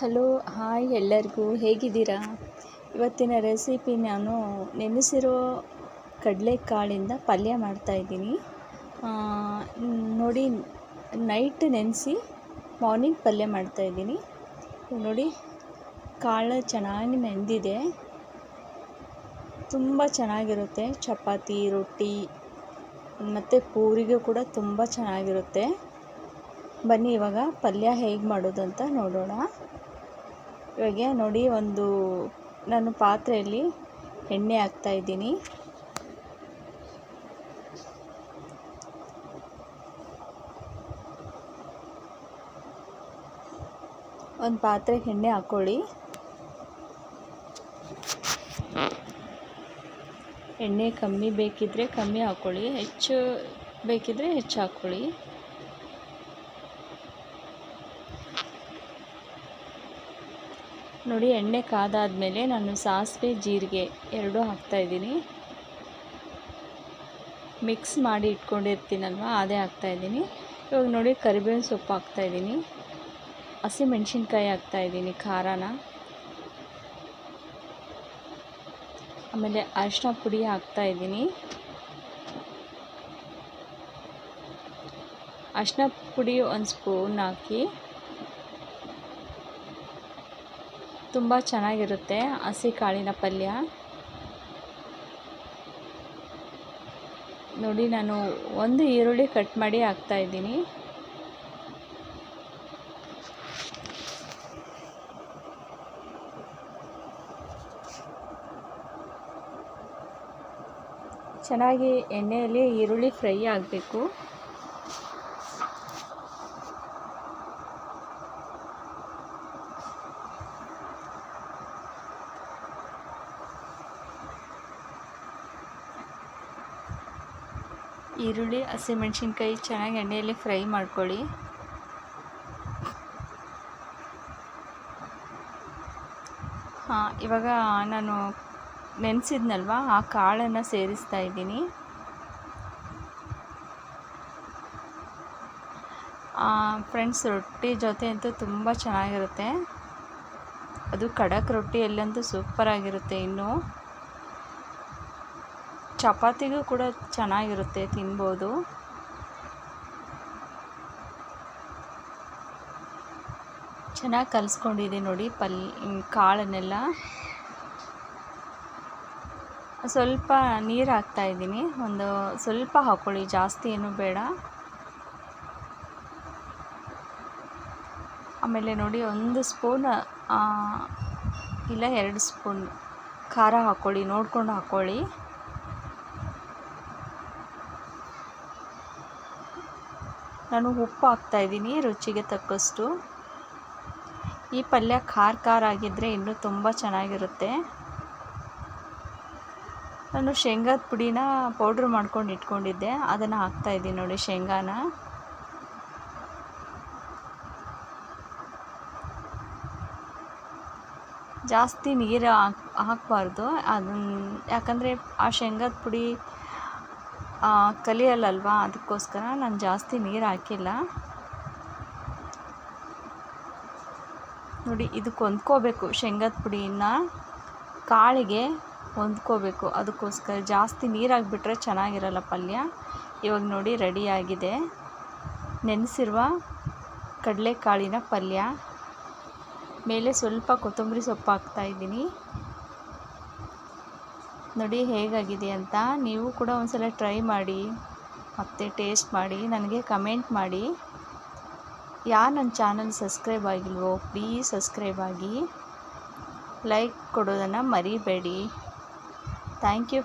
Hello, hi ಎಲ್ಲರಿಗೂ. ಹೇಗಿದ್ದೀರಾ? ಇವತ್ತಿನ ರೆಸಿಪಿ ನಾನು ನೆನೆಸಿರೋ ಕಡಲೆಕಾಳಿಂದ ಪಲ್ಯ ಮಾಡ್ತಾಯಿದ್ದೀನಿ ನೋಡಿ, ನೈಟ್ ನೆನೆಸಿ ಮಾರ್ನಿಂಗ್ ಪಲ್ಯ ಮಾಡ್ತಾಯಿದ್ದೀನಿ ನೋಡಿ, ಕಾಳು ಚೆನ್ನಾಗಿ ನೆಂದಿದೆ ತುಂಬ ಚೆನ್ನಾಗಿರುತ್ತೆ. ಚಪಾತಿ, ರೊಟ್ಟಿ, ಮತ್ತು ಪೂರಿಗೆ ಕೂಡ ತುಂಬ ಚೆನ್ನಾಗಿರುತ್ತೆ. ಬನ್ನಿ, ಇವಾಗ ಪಲ್ಯ ಹೇಗೆ ಮಾಡೋದು ಅಂತ ನೋಡೋಣ. ಇವಾಗ ನೋಡಿ ಒಂದು ನಾನು ಪಾತ್ರೆಯಲ್ಲಿ ಎಣ್ಣೆ ಹಾಕ್ತಾ ಇದ್ದೀನಿ. ಒಂದು ಪಾತ್ರೆಗೆ ಎಣ್ಣೆ ಹಾಕ್ಕೊಳ್ಳಿ ಎಣ್ಣೆ ಕಮ್ಮಿ ಬೇಕಿದ್ದರೆ ಕಮ್ಮಿ ಹಾಕ್ಕೊಳ್ಳಿ ಹೆಚ್ಚು ಬೇಕಿದ್ದರೆ ಹೆಚ್ಚು ಹಾಕ್ಕೊಳ್ಳಿ ನೋಡಿ, ಎಣ್ಣೆ ಕಾದಾದಮೇಲೆ ನಾನು ಸಾಸಿವೆ, ಜೀರಿಗೆ ಎರಡೂ ಹಾಕ್ತಾಯಿದ್ದೀನಿ ಮಿಕ್ಸ್ ಮಾಡಿ ಇಟ್ಕೊಂಡಿರ್ತೀನಲ್ವ, ಅದೇ ಹಾಕ್ತಾಯಿದ್ದೀನಿ ಇವಾಗ ನೋಡಿ, ಕರಿಬೇವಿನ ಸೊಪ್ಪು ಹಾಕ್ತಾಯಿದ್ದೀನಿ ಹಸಿಮೆಣ್ಸಿನ್ಕಾಯಿ ಹಾಕ್ತಾಯಿದ್ದೀನಿ ಖಾರನ. ಆಮೇಲೆ ಅರಿಶಿನ ಪುಡಿ ಹಾಕ್ತಾಯಿದ್ದೀನಿ ಅರಿಶಿನ ಪುಡಿ ಒಂದು ಸ್ಪೂನ್ ಹಾಕಿ ತುಂಬ ಚೆನ್ನಾಗಿರುತ್ತೆ ಹಸಿ ಕಾಳಿನ ಪಲ್ಯ. ನೋಡಿ, ನಾನು ಒಂದು ಈರುಳ್ಳಿ ಕಟ್ ಮಾಡಿ ಹಾಕ್ತಾಯಿದ್ದೀನಿ ಚೆನ್ನಾಗಿ ಎಣ್ಣೆಯಲ್ಲಿ ಈರುಳ್ಳಿ ಫ್ರೈ ಆಗಬೇಕು. ಈರುಳ್ಳಿ ಹಸಿಮೆಣ್ಸಿನ್ಕಾಯಿ ಚೆನ್ನಾಗಿ ಎಣ್ಣೆಯಲ್ಲಿ ಫ್ರೈ ಮಾಡ್ಕೊಳ್ಳಿ. ಹಾಂ, ಇವಾಗ ನಾನು ನೆನೆಸಿದ್ನಲ್ವ, ಆ ಕಾಳನ್ನು ಸೇರಿಸ್ತಾ ಇದ್ದೀನಿ. ಫ್ರೆಂಡ್ಸ್, ರೊಟ್ಟಿ ಜೊತೆ ಅಂತೂ ತುಂಬ ಚೆನ್ನಾಗಿರುತ್ತೆ. ಅದು ಖಡಕ್ ರೊಟ್ಟಿಯಲ್ಲಂತೂ ಸೂಪರಾಗಿರುತ್ತೆ ಇನ್ನು. ಚಪಾತಿಗೂ ಕೂಡ ಚೆನ್ನಾಗಿರುತ್ತೆ, ತಿನ್ಬೋದು. ಚೆನ್ನಾಗಿ ಕಲಿಸ್ಕೊಂಡಿದೆ ನೋಡಿ ಪಲ್ ಕಾಳನ್ನೆಲ್ಲ. ಸ್ವಲ್ಪ ನೀರು ಹಾಕ್ತಾ ಇದ್ದೀನಿ, ಒಂದು ಸ್ವಲ್ಪ ಹಾಕ್ಕೊಳ್ಳಿ ಜಾಸ್ತಿ ಏನು ಬೇಡ. ಆಮೇಲೆ ನೋಡಿ ಒಂದು ಸ್ಪೂನ್ ಇಲ್ಲ ಎರಡು ಸ್ಪೂನ್ ಖಾರ ಹಾಕ್ಕೊಳ್ಳಿ ನೋಡ್ಕೊಂಡು ಹಾಕ್ಕೊಳ್ಳಿ ನಾನು ಉಪ್ಪು ಹಾಕ್ತಾಯಿದ್ದೀನಿ ರುಚಿಗೆ ತಕ್ಕಷ್ಟು. ಈ ಪಲ್ಯ ಖಾರ ಖಾರ ಆಗಿದ್ದರೆ ಇನ್ನೂ ತುಂಬ ಚೆನ್ನಾಗಿರುತ್ತೆ. ನಾನು ಶೇಂಗಾದ ಪುಡಿನ ಪೌಡ್ರ್ ಮಾಡ್ಕೊಂಡು ಇಟ್ಕೊಂಡಿದ್ದೆ, ಅದನ್ನು ಹಾಕ್ತಾಯಿದ್ದೀನಿ ನೋಡಿ ಶೇಂಗಾನ. ಜಾಸ್ತಿ ನೀರು ಹಾಕ್, ಹಾಕಬಾರ್ದು ಅದನ್ನು ಯಾಕಂದರೆ ಆ ಶೇಂಗಾದ ಪುಡಿ ಕಲಿಯಲ್ಲಲ್ವಾ ಅದಕ್ಕೋಸ್ಕರ ನಾನು ಜಾಸ್ತಿ ನೀರು ಹಾಕಿಲ್ಲ. ನೋಡಿ ಇದಕ್ಕೆ ಹೊಂದ್ಕೋಬೇಕು ಶೇಂಗದ ಪುಡಿಯನ್ನು ಕಾಳಿಗೆ ಹೊಂದ್ಕೋಬೇಕು. ಅದಕ್ಕೋಸ್ಕರ ಜಾಸ್ತಿ ನೀರಾಗಿಬಿಟ್ರೆ ಚೆನ್ನಾಗಿರಲ್ಲ ಪಲ್ಯ. ಇವಾಗ ನೋಡಿ ರೆಡಿಯಾಗಿದೆ ನೆನೆಸಿರುವ ಕಡಲೆಕಾಳಿನ ಪಲ್ಯ. ಮೇಲೆ ಸ್ವಲ್ಪ ಕೊತ್ತಂಬರಿ ಸೊಪ್ಪು ಹಾಕ್ತಾಯಿದ್ದೀನಿ ನೋಡಿ ಹೇಗಾಗಿದೆ ಅಂತ ನೀವು ಕೂಡ ಒಂದ್ಸಲ ಟ್ರೈ ಮಾಡಿ, ಮತ್ತು ಟೇಸ್ಟ್ ಮಾಡಿ, ನನಗೆ ಕಮೆಂಟ್ ಮಾಡಿ. ಯಾರು ನನ್ನ ಚಾನಲ್ ಸಬ್ಸ್ಕ್ರೈಬ್ ಆಗಿಲ್ವೋ ಪ್ಲೀಸ್ ಸಬ್ಸ್ಕ್ರೈಬ್ ಆಗಿ. ಲೈಕ್ ಕೊಡೋದನ್ನು ಮರಿಬೇಡಿ. Thank you